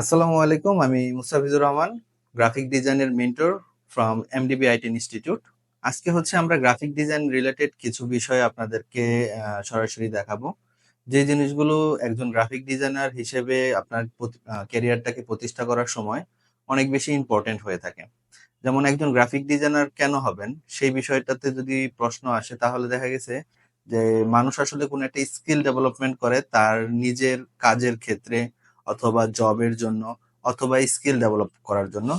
আসসালামু আলাইকুম, আমি মুসাফিজুর রহমান গ্রাফিক ডিজাইনের mentor from M D B I T institute আজকে হচ্ছে আমরা গ্রাফিক ডিজাইন রিলেটেড কিছু বিষয় আপনাদেরকে সরাসরি দেখাবো। যে জিনিসগুলো একজন গ্রাফিক ডিজাইনার হিসেবে আপনার ক্যারিয়ারটাকে প্রতিষ্ঠা করার সময় অনেক বেশি ইম্পর্টেন্ট হয়ে থাকে। যেমন একজন গ্রাফিক ডিজাইনার কেন হবেন, সেই বিষয়টাতে যদি প্রশ্ন আসে, তাহলে দেখা গেছে যে মানুষ আসলে কোনো একটা স্কিল ডেভেলপমেন্ট করে, তার নিজের কাজের ক্ষেত্রে অথবা জবের জন্য অথবা স্কিল ডেভেলপ করার জন্য,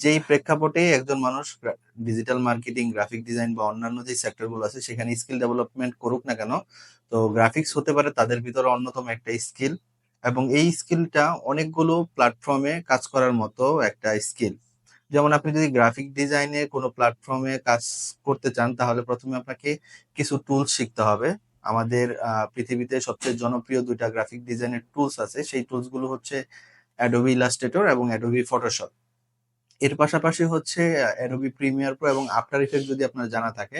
যেই প্রেক্ষাপটে একজন মানুষ ডিজিটাল মার্কেটিং গ্রাফিক ডিজাইন বা অন্যান্য যে সেক্টরগুলো আছে, সেখানে স্কিল ডেভেলপমেন্ট করুক না কেন, তো গ্রাফিক্স হতে পারে তাদের ভিতরে অন্যতম একটা স্কিল এবং এই স্কিলটা অনেকগুলো প্ল্যাটফর্মে কাজ করার মতো একটা স্কিল যেমন আপনি যদি গ্রাফিক ডিজাইনে কোনো প্ল্যাটফর্মে কাজ করতে চান, তাহলে প্রথমে আপনাকে কিছু টুলস শিখতে হবে। আমাদের পৃথিবীতে সবচেয়ে জনপ্রিয় দুইটা গ্রাফিক ডিজাইনের টুলস আছে। সেই টুলসগুলো হচ্ছে অ্যাডোবি ইলাস্ট্রেটর এবং অ্যাডোবি ফটোশপ এর পাশাপাশি হচ্ছে অ্যাডোবি প্রিমিয়ার প্রো এবং আফটার ইফেক্ট যদি আপনার জানা থাকে,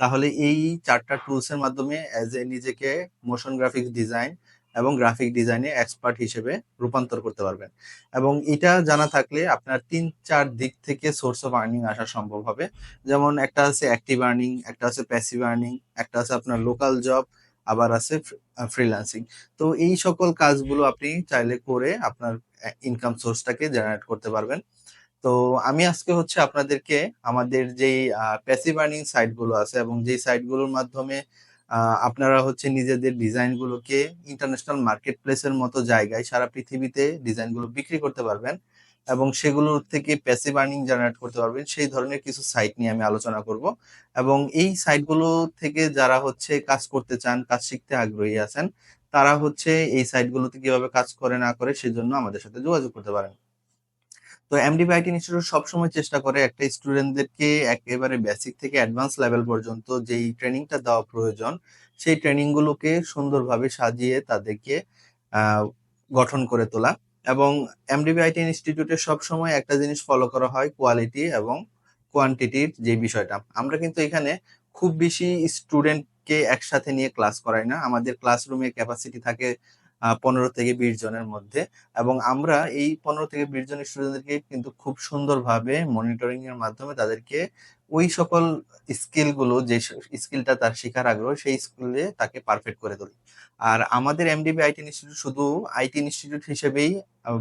তাহলে এই চারটা টুলসের মাধ্যমে অ্যাজ এ নিজেকে মোশন গ্রাফিক্স ডিজাইন এবং গ্রাফিক ডিজাইনে এক্সপার্ট হিসেবে রূপান্তর করতে পারবেন। এবং এটা জানা থাকলে আপনার তিন চার দিক থেকে সোর্স অফ আর্নিং আসা সম্ভব হবে। যেমন একটা আছে অ্যাক্টিভ আর্নিং একটা আছে প্যাসিভ আর্নিং একটা আছে আপনার লোকাল জব আবার আছে ফ্রিল্যান্সিং তো এই সকল কাজগুলো আপনি চাইলে করে আপনার ইনকাম সোর্সটাকে জেনারেট করতে পারবেন। তো আমি আজকে হচ্ছে আপনাদেরকে আমাদের যেই প্যাসিভ আর্নিং সাইটগুলো আছে এবং যেই সাইটগুলোর মাধ্যমে আপনারা হচ্ছে নিজেদের ডিজাইন গুলোকে ইন্টারন্যাশনাল মার্কেট প্লেসের মতো জায়গায় সারা পৃথিবীতে ডিজাইনগুলো বিক্রি করতে পারবেন এবং সেগুলোর থেকে প্যাসিভ আর্নিং জেনারেট করতে পারবেন। সেই ধরনের কিছু সাইট নিয়ে আমি আলোচনা করব এবং এই সাইটগুলো থেকে যারা হচ্ছে কাজ করতে চান, কাজ শিখতে আগ্রহী আছেন, তারা হচ্ছে এই সাইটগুলোতে কীভাবে কাজ করে না করে সেজন্য আমাদের সাথে যোগাযোগ করতে পারেন। তো এমডিবি আইটি ইনস্টিটিউট সবসময় চেষ্টা করে একটা স্টুডেন্টদেরকে একেবারে বেসিক থেকে অ্যাডভান্স লেভেল পর্যন্ত যেই ট্রেনিংটা দেওয়া প্রয়োজন, সেই ট্রেনিং গুলোকে সুন্দরভাবে সাজিয়ে তাদেরকে গঠন করে তোলা এবং এমডিবি আইটি ইনস্টিটিউটে সবসময় একটা জিনিস ফলো করা হয় কোয়ালিটি এবং কোয়ান্টিটির যে বিষয়টা। আমরা কিন্তু এখানে খুব বেশি স্টুডেন্টকে একসাথে নিয়ে ক্লাস করাই না। আমাদের ক্লাসরুমে ক্যাপাসিটি থাকে পনেরো থেকে বিশ জনের মধ্যে। এবং আমরা এই পনেরো থেকে বিশ জন স্টুডেন্টদেরকে কিন্তু খুব সুন্দরভাবে মনিটরিং এর মাধ্যমে তাদেরকে ওই সকল স্কিলগুলো যে স্কিলটা তার শেখার আগ্রহ, সেই স্কিলে তাকে পারফেক্ট করে তুলি। আর আমাদের M D B I T institute শুধু আইটি ইনস্টিটিউট হিসেবেই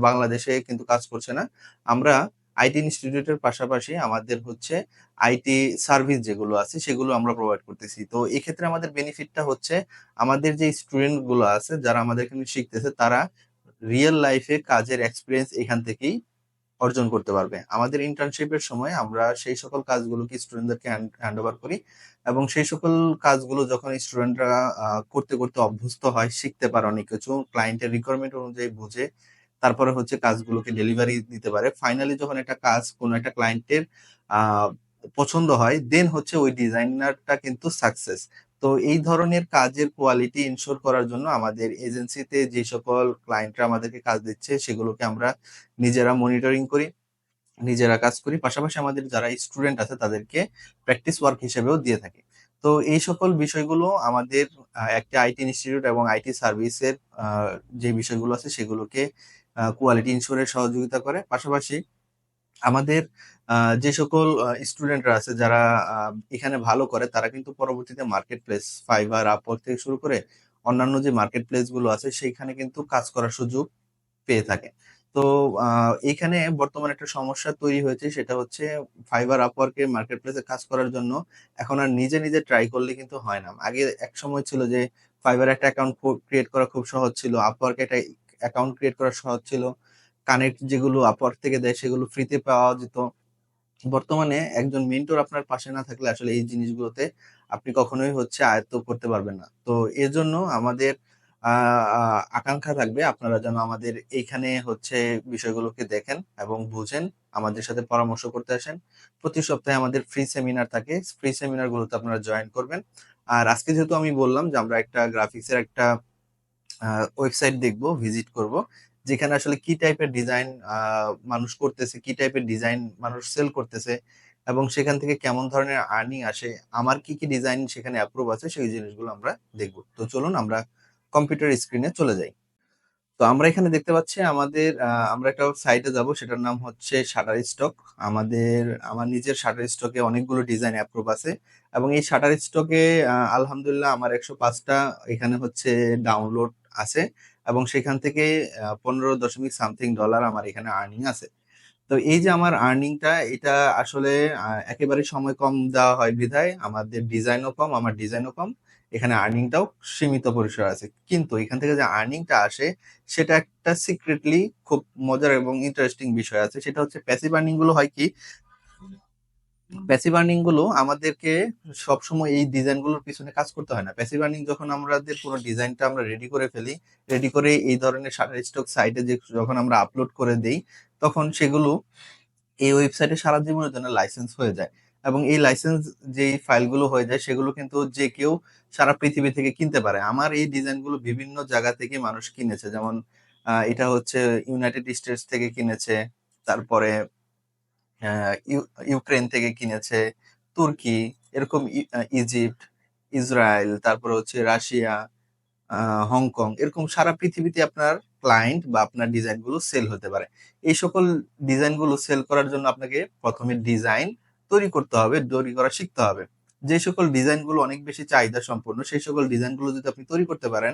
বাংলাদেশে কিন্তু কাজ করছে না। আমরা আইটি ইনস্টিটিউটের পাশাপাশি আমাদের হচ্ছে আইটি সার্ভিস যেগুলো আছে, সেগুলো আমরা প্রোভাইড করতেছি। তো এক্ষেত্রে আমাদের বেনিফিটটা হচ্ছে আমাদের যে স্টুডেন্টগুলো আছে, যারা আমাদের এখানে শিখতেছে, তারা রিয়েল লাইফে কাজের এক্সপিরিয়েন্স এখান থেকেই অর্জন করতে পারবে। আমাদের ইন্টার্নশিপের সময় আমরা সেই সকল কাজগুলোকে স্টুডেন্টদেরকে হ্যান্ড ওভার করি এবং সেই সকল কাজগুলো যখন স্টুডেন্টরা করতে করতে অভ্যস্ত হয়, শিখতে পারে অনেক কিছু। ক্লায়েন্টের রিকোয়ারমেন্ট অনুযায়ী বুঝে তারপরে হচ্ছে কাজগুলোকে ডেলিভারি দিতে পারে। ফাইনালি যখন একটা কাজ কোনো একটা ক্লায়েন্টের পছন্দ হয় দেন হচ্ছে ওই ডিজাইনারটা কিন্তু সাকসেস তো এই ধরনের কাজের কোয়ালিটি ইনশোর করার জন্য আমাদের এজেন্সিতে যে সকল ক্লায়েন্টরা আমাদেরকে কাজ দিচ্ছে, সেগুলোকে আমরা নিজেরা মনিটরিং করি, নিজেরা কাজ করি। পাশাপাশি আমাদের যারা স্টুডেন্ট আছে, তাদেরকে প্র্যাকটিস ওয়ার্ক হিসেবেও দিয়ে থাকি। তো এই সকল বিষয়গুলো আমাদের একটা আইটি ইনস্টিটিউট এবং আইটি সার্ভিসের যে বিষয়গুলো আছে, সেগুলোকে কোয়ালিটি ইনশোরের সহযোগিতা করে। পাশাপাশি আমাদের যে সকল স্টুডেন্টরা আছে যারা এখানে ভালো করে, তারা কিন্তু পরবর্তীতে মার্কেট প্লেস ফাইবার আপওয়ার্ক থেকে শুরু করে অন্যান্য যে মার্কেট প্লেসগুলো আছে, সেইখানে কিন্তু কাজ করার সুযোগ পেয়ে থাকে। তো এখানে বর্তমানে একটা সমস্যা তৈরি হয়েছে, সেটা হচ্ছে ফাইবার আপওয়ার্কে মার্কেট প্লেসে কাজ করার জন্য এখন আর নিজে নিজে ট্রাই করলে কিন্তু হয় না। আগে এক সময় ছিল যে ফাইবার একটা অ্যাকাউন্ট ক্রিয়েট করা খুব সহজ ছিল আপওয়ার্ক একটা অ্যাকাউন্ট ক্রিয়েট করা সহজ ছিল। কানেক্ট যেগুলো আপওয়ার্ক থেকে দেয় সেগুলো ফ্রিতে পাওয়া যেত। বর্তমানে একজন মেন্টর আপনার পাশে না থাকলে আসলে এই জিনিসগুলোতে আপনি কখনোই হচ্ছে আয়ত্ত করতে পারবেন না। তো এর জন্য আমাদের আকাঙ্ক্ষা থাকবে আপনারা যেন আমাদের এইখানে হচ্ছে বিষয়গুলোকে দেখেন এবং বুঝেন, আমাদের সাথে পরামর্শ করতে আসেন। প্রতি সপ্তাহে আমাদের ফ্রি সেমিনার থাকে। ফ্রি সেমিনারগুলোতে আপনারা জয়েন করবেন। আর আজকে যেহেতু আমি বললাম যে আমরা একটা গ্রাফিক্সের একটা ওয়েবসাইট দেখব ভিজিট করব। যেখানে আসলে কি টাইপের ডিজাইন মানুষ করতেছে, কি টাইপের ডিজাইন মানুষ সেল করতেছে এবং সেখান থেকে কেমন ধরনের আর্নিং আসে, আমার কি কি ডিজাইন সেখানে অ্যাপ্রুভ আছে, সেই জিনিসগুলো আমরা দেখব। তো চলুন আমরা কম্পিউটার স্ক্রিনে চলে যাই। তো আমরা এখানে দেখতে পাচ্ছি আমাদের আমরা একটা সাইটে যাব, সেটার নাম হচ্ছে শাটার স্টক আমাদের, আমার নিজের শাটার স্টকে অনেকগুলো ডিজাইন অ্যাপ্রুভ আছে এবং এই শাটার স্টকে আলহামদুলিল্লাহ আমার একশো পাঁচটা এখানে হচ্ছে ডাউনলোড আছে এবং সেখান থেকে পনেরো দশমিক সামথিং ডলার আমার এখানে আর্নিং আছে। তো এই যে আমার আর্নিংটা এটা আসলে একেবারে সময় কম দেওয়া হয় বিধায়, আমাদের ডিজাইনও কম, আমার ডিজাইনও কম, এখানে আর্নিংটাও সীমিত পরিসর আছে। কিন্তু এখান থেকে যে আর্নিংটা আসে, সেটা একটা সিক্রেটলি খুব মজার এবং ইন্টারেস্টিং বিষয় আছে, সেটা হচ্ছে প্যাসিভ আর্নিংগুলো হয় কি প্যাসিভ আর্নিংগুলো আমাদেরকে সবসময় এই ডিজাইনগুলোর পিছনে কাজ করতে হয় না। প্যাসিভ আর্নিং যখন আমাদের পুরো ডিজাইনটা আমরা রেডি করে ফেলি রেডি করে এই ধরনের স্টক সাইটে যখন আমরা আপলোড করে দেই, তখন সেগুলো এই ওয়েবসাইটে সারা জীবনের জন্য লাইসেন্স হয়ে যায়। এবং এই লাইসেন্স যে ফাইলগুলো হয়ে যায়, সেগুলো কিন্তু যে কেউ সারা পৃথিবী থেকে কিনতে পারে। আমার এই ডিজাইনগুলো বিভিন্ন জায়গা থেকে মানুষ কিনেছে। যেমন এটা হচ্ছে ইউনাইটেড স্টেটস থেকে কিনেছে। তারপরে ইউক্রেন থেকে কিনেছে তুর্কি, এরকম ইজিপ্ট, ইসরায়েল, তারপরে হচ্ছে রাশিয়া হংকং, এরকম সারা পৃথিবীতে আপনার ক্লায়েন্ট বা আপনার ডিজাইনগুলো সেল হতে পারে। এই সকল ডিজাইনগুলো সেল করার জন্য আপনাকে প্রথমে ডিজাইন তৈরি করতে হবে, তৈরি করা শিখতে হবে। যে সকল ডিজাইনগুলো অনেক বেশি চাহিদা সম্পন্ন, সেই সকল ডিজাইনগুলো যদি আপনি তৈরি করতে পারেন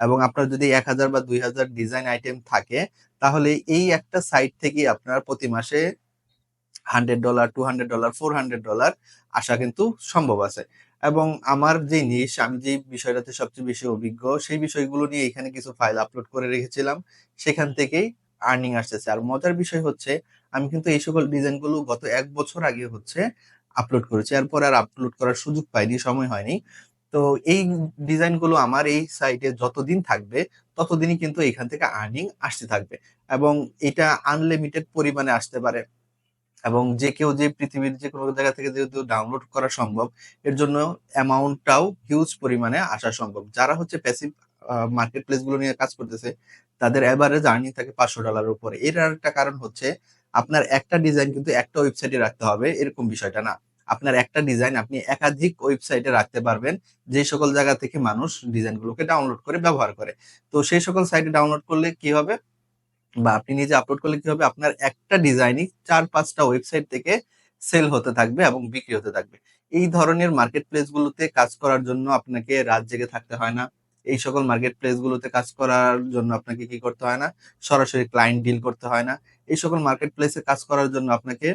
এবং আপনার যদি এক হাজার বা দুই হাজার ডিজাইন আইটেম থাকে, তাহলে এই একটা সাইট থেকে আপনার প্রতি মাসে hundred dollar, two hundred dollar, four hundred dollar আসা কিন্তু সম্ভব আছে। এবং আমার যে নিশ, আমি যে বিষয়টাতে সবচেয়ে বেশি অভিজ্ঞ, সেই বিষয়গুলো নিয়ে এখানে কিছু ফাইল আপলোড করে রেখেছিলাম। সেখান থেকেই আর্নিং আসতেছে। আর মজার বিষয় হচ্ছে, আমি কিন্তু এই সকল ডিজাইনগুলো গত এক বছর আগে হচ্ছে আপলোড করেছি। এরপর আর আপলোড করার সুযোগ পাইনি, সময় হয়নি। তো এই ডিজাইনগুলো আমার এই সাইটে যতদিন থাকবে, ততদিনই কিন্তু এখান থেকে আর্নিং আসতে থাকবে। এবং এটা আনলিমিটেড পরিমাণে আসতে পারে। এবং যে কেউ যে পৃথিবীর যে কোনো জায়গা থেকে যেহেতু ডাউনলোড করা সম্ভব, এর জন্য অ্যামাউন্টটাও হিউজ পরিমাণে আসা সম্ভব। যারা হচ্ছে প্যাসিভ মার্কেট প্লেসগুলো নিয়ে কাজ করতেছে, তাদের এভারেজ আর্নিং থাকে পাঁচশো ডলারের উপরে। এর একটা কারণ হচ্ছে, আপনার একটা ডিজাইন কিন্তু একটা ওয়েবসাইটে রাখতে হবে, এরকম বিষয়টা না। আপনার একটা ডিজাইন আপনি একাধিক ওয়েবসাইটে রাখতে পারবেন, যে সকল জায়গা থেকে মানুষ ডিজাইনগুলোকে ডাউনলোড করে ব্যবহার করে। তো সেই সকল সাইটে ডাউনলোড করলে কি হবে? বা আপনি নিজে আপলোড করলে কি হবে? আপনার একটা ডিজাইনই চার, পাঁচটা ওয়েবসাইট থেকে সেল হতে থাকবে এবং বিক্রি হতে থাকবে। এই ধরনের মার্কেট প্লেস গুলোতে কাজ করার জন্য আপনাকে রাত জেগে থাকতে হয় না। এই সকল মার্কেট প্লেস গুলোতে কাজ করার জন্য আপনাকে কি করতে হয় না? সরাসরি ক্লায়েন্ট ডিল করতে হয় না। এই সকল মার্কেট প্লেসে কাজ করার জন্য আপনাকে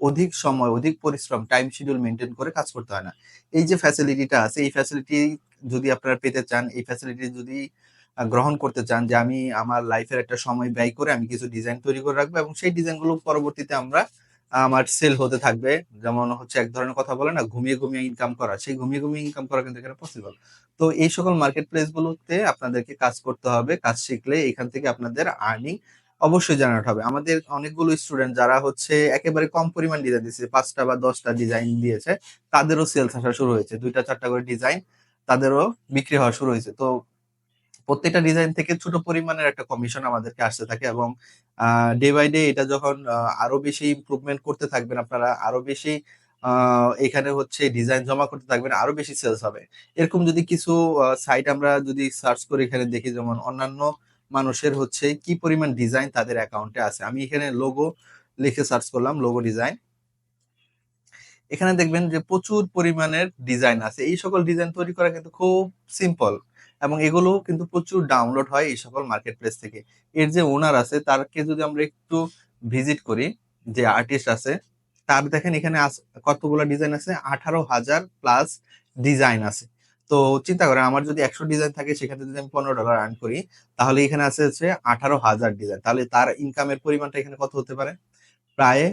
অধিক সময়, অধিক পরিশ্রম টাইম শিডিউল মেনটেন করে কাজ করতে হয় না। এই যে ফ্যাসিলিটিটা আছে, এই ফ্যাসিলিটি যদি আপনারা পেতে চান, এই ফ্যাসিলিটি যদি গ্রহণ করতে চান যে আমি আমার লাইফের একটা সময় ব্যয় করে আমি কিছু ডিজাইন তৈরি করে রাখব এবং সেই ডিজাইনগুলো পরবর্তীতে আমরা আমার সেল হতে থাকবে। যেমন হচ্ছে এক ধরনের কথা বলে না, ঘুমিয়ে ঘুমিয়ে ইনকাম করা। সেই ঘুমিয়ে ঘুমিয়ে ইনকাম করা কিন্তু এখানে পসিবল তো এই সকল মার্কেট প্লেস গুলোতে আপনাদেরকে কাজ করতে হবে, কাজ শিখলে এখান থেকে আপনাদের আর্নিং অবশ্যই জেনারেট হবে। আমাদের অনেকগুলো স্টুডেন্ট যারা হচ্ছে একেবারে কম পরিমাণ ডিজাইন দিয়েছে, পাঁচটা বা দশটা ডিজাইন দিয়েছে, তাদেরও সেলস আসা শুরু হয়েছে। দুইটা চারটা করে ডিজাইন তাদেরও বিক্রি হওয়া শুরু হয়েছে। তো প্রত্যেকটা ডিজাইন থেকে ছোট পরিমাণের একটা কমিশন আমাদেরকে আসতে থাকে এবং ডে বাই ডে এটা যখন আরও বেশি ইমপ্রুভমেন্ট করতে থাকবেন আপনারা, আরও বেশি এখানে হচ্ছে ডিজাইন জমা করতে থাকবেন, আরও বেশি সেলস হবে। এরকম যদি কিছু সাইট আমরা যদি সার্চ করে এখানে দেখি, যেমন অন্যান্য মানুষের হচ্ছে কি পরিমাণ ডিজাইন তাদের অ্যাকাউন্টে আছে। আমি এখানে লোগো লিখে সার্চ করলাম লোগো ডিজাইন এখানে দেখবেন যে প্রচুর পরিমাণের ডিজাইন আছে। এই সকল ডিজাইন তৈরি করা কিন্তু খুব সিম্পল এবং এগুলো কিন্তু প্রচুর ডাউনলোড হয় এই সকল মার্কেট প্লেস থেকে। এর যে ওনার আছে, তারকে যদি আমরা একটু ভিজিট করি, যে আর্টিস্ট আছে, তার দেখেন এখানে কতগুলো ডিজাইন আছে, আঠারো হাজার প্লাস ডিজাইন আছে। তো চিন্তা করেন, আমার যদি একশো ডিজাইন থাকে, সেখানে যদি আমি পনেরো ডলার আর্ন করি, তাহলে এখানে আছে হচ্ছে আঠারো হাজার ডিজাইন তাহলে তার ইনকামের পরিমাণটা এখানে কত হতে পারে? প্রায়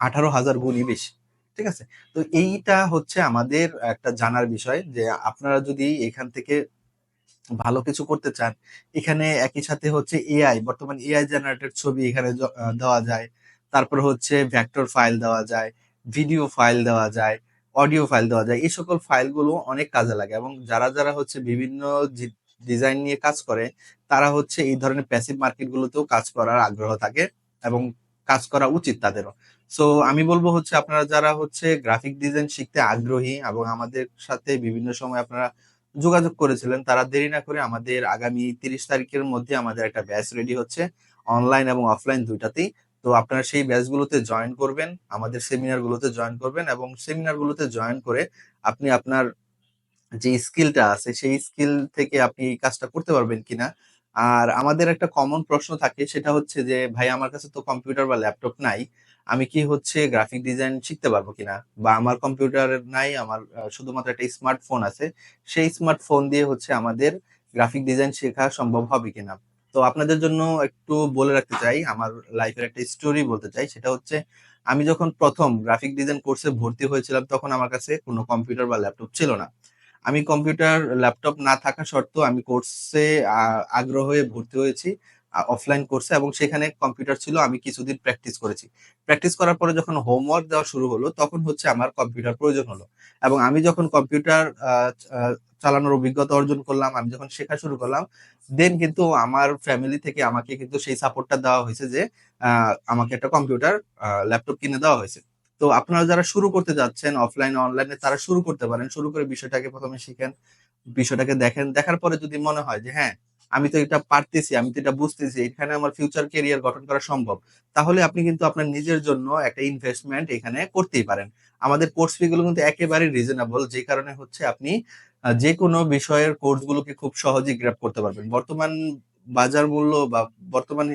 আঠারো হাজার গুণই বেশি। ঠিক আছে? তো এইটা হচ্ছে আমাদের একটা জানার বিষয় যে আপনারা যদি এখান থেকে ভালো কিছু করতে চান, এখানে একই সাথে হচ্ছে এআই বর্তমান এআই জেনারেটেড ছবি এখানে দেওয়া যায়। তারপর হচ্ছে ভ্যাক্টর ফাইল দেওয়া যায় ভিডিও ফাইল দেওয়া যায় অডিও ফাইল দেওয়া যায়। এই সকল ফাইলগুলো অনেক কাজে লাগে এবং যারা যারা হচ্ছে বিভিন্ন ডিজাইন নিয়ে কাজ করে, তারা হচ্ছে এই ধরনের প্যাসিভ মার্কেটগুলোতেও কাজ করার আগ্রহ থাকে এবং কাজ করা উচিত তাদেরও। সো আমি বলব হচ্ছে আপনারা যারা হচ্ছে গ্রাফিক ডিজাইন শিখতে আগ্রহী এবং আমাদের সাথে বিভিন্ন সময় আপনারা যোগাযোগ করেছিলেন, তারা দেরি না করে আমাদের আগামী তিরিশ তারিখের মধ্যে আমাদের একটা ব্যাচ রেডি হচ্ছে অনলাইন এবং অফলাইন দুইটাতেই। তো আপনারা সেই ব্যাচগুলোতে জয়েন করবেন, আমাদের সেমিনারগুলোতে জয়েন করবেন এবং সেমিনারগুলোতে জয়েন করে আপনি আপনার যে স্কিলটা আছে, সেই স্কিল থেকে আপনি এই কাজটা করতে পারবেন কিনা। আর আমাদের একটা কমন প্রশ্ন থাকে, সেটা হচ্ছে যে, ভাই, আমার কাছে তো কম্পিউটার বা ল্যাপটপ নাই। আমি কি হচ্ছে গ্রাফিক ডিজাইন শিখতে পারব কিনা? বা আমার কম্পিউটার নাই, আমার শুধুমাত্র একটা স্মার্টফোন আছে, সেই স্মার্টফোন দিয়ে হচ্ছে আমাদের গ্রাফিক ডিজাইন শেখা সম্ভব হবে কিনা? তো আপনাদের জন্য একটু বলে রাখতে চাই, আমার লাইফের একটা স্টোরি বলতে চাই, সেটা হচ্ছে আমি যখন প্রথম গ্রাফিক ডিজাইন কোর্সে ভর্তি হয়েছিলাম, তখন আমার কাছে কোনো কম্পিউটার বা ল্যাপটপ ছিল না। আমি কম্পিউটার ল্যাপটপ না থাকা সত্ত্বেও আমি কোর্সে আগ্রহ হয়ে ভর্তি হয়েছি। অফলাইন কোর্সে এবং সেখানে কম্পিউটার ছিল, আমি কিছুদিন প্র্যাকটিস করেছি। প্র্যাকটিস করার পরে যখন হোমওয়ার্ক দেওয়া শুরু হলো, তখন হচ্ছে আমার কম্পিউটার প্রয়োজন হলো। এবং আমি যখন কম্পিউটার চালানোর অভিজ্ঞতা অর্জন করলাম, আমি যখন শেখা শুরু করলাম দেন কিন্তু আমার ফ্যামিলি থেকে আমাকে কিন্তু সেই সাপোর্টটা দেওয়া হয়েছে যে আমাকে একটা কম্পিউটার ল্যাপটপ কিনে দেওয়া হয়েছে। তো আপনারা যারা শুরু করতে যাচ্ছেন অফলাইন অনলাইনে তারা শুরু করতে পারেন। শুরু করে বিষয়টাকে প্রথমে শিখেন, বিষয়টাকে দেখেন। দেখার পরে যদি মনে হয় যে হ্যাঁ আমি তো এটা পারতেছি, আমি তো এটা বুঝতেছি, এখানে আমার ফিউচার কেরিয়ার গঠন করা সম্ভব। তাহলে আপনি কিন্তু আপনার নিজের জন্য একটা ইনভেস্টমেন্ট এখানে করতেই পারেন। আমাদের কোর্স ফি গুলো কিন্তু একেবারে রিজনেবল যে কারণে হচ্ছে আপনি যে কোনো বিষয়ের কোর্স গুলোকে খুব সহজেই গ্র্যাপ করতে পারবেন। বর্তমান বাজার মূল্য বা বর্তমান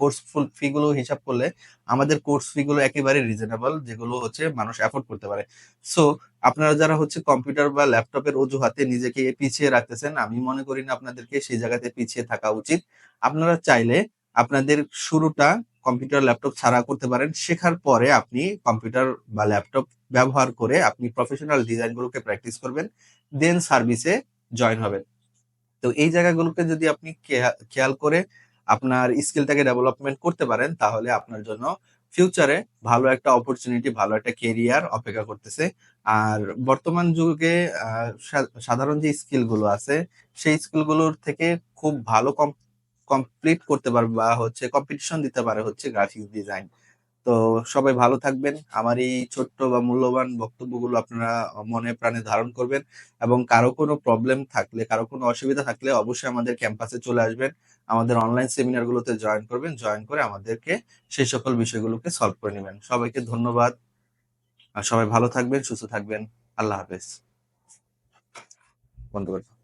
কোর্স ফি গুলো হিসাব করলে আমাদের কোর্স ফি গুলো একেবারে রিজনেবল যেগুলো হচ্ছে মানুষ অ্যাফোর্ড করতে পারে। সো আপনারা যারা হচ্ছে কম্পিউটার বা ল্যাপটপের অজুহাতে নিজেকে পিছিয়ে রাখতেছেন, আমি মনে করি না আপনাদেরকে সেই জায়গাতে পিছিয়ে থাকা উচিত। আপনারা চাইলে আপনাদের শুরুটা কম্পিউটার ল্যাপটপ ছাড়া করতে পারেন। শেখার পরে আপনি কম্পিউটার বা ল্যাপটপ ব্যবহার করে আপনি প্রফেশনাল ডিজাইনগুলোকে প্র্যাকটিস করবেন দেন সার্ভিসে জয়েন হবেন। তো এই জায়গাগুলোকে যদি আপনি খেয়া- খেয়াল করে আপনার স্কিলটাকে ডেভেলপমেন্ট করতে পারেন, তাহলে আপনার জন্য ফিউচারে ভালো একটা অপরচুনিটি ভালো একটা কেরিয়ার অপেক্ষা করতেছে। আর বর্তমান যুগে সাধারণ যে স্কিলগুলো আছে, সেই স্কিলগুলোর থেকে খুব ভালো কমপ্লিট করতে পারবে বা হচ্ছে কম্পিটিশন দিতে পারে হচ্ছে গ্রাফিক্স ডিজাইন তো সবাই ভালো থাকবেন। আমার এই ছোট্ট বা মূল্যবান বক্তব্যগুলো আপনারা মনে প্রাণে ধারণ করবেন এবং কারও কোনো প্রবলেম থাকলে, কারও কোনো অসুবিধা থাকলে অবশ্যই আমাদের ক্যাম্পাসে চলে আসবেন। আমাদের অনলাইন সেমিনারগুলোতে জয়েন করবেন। জয়েন করে আমাদেরকে সেই সকল বিষয়গুলোকে সলভ করে নেবেন। সবাইকে ধন্যবাদ। আর সবাই ভালো থাকবেন, সুস্থ থাকবেন। আল্লাহ হাফেজ। বন্ধ।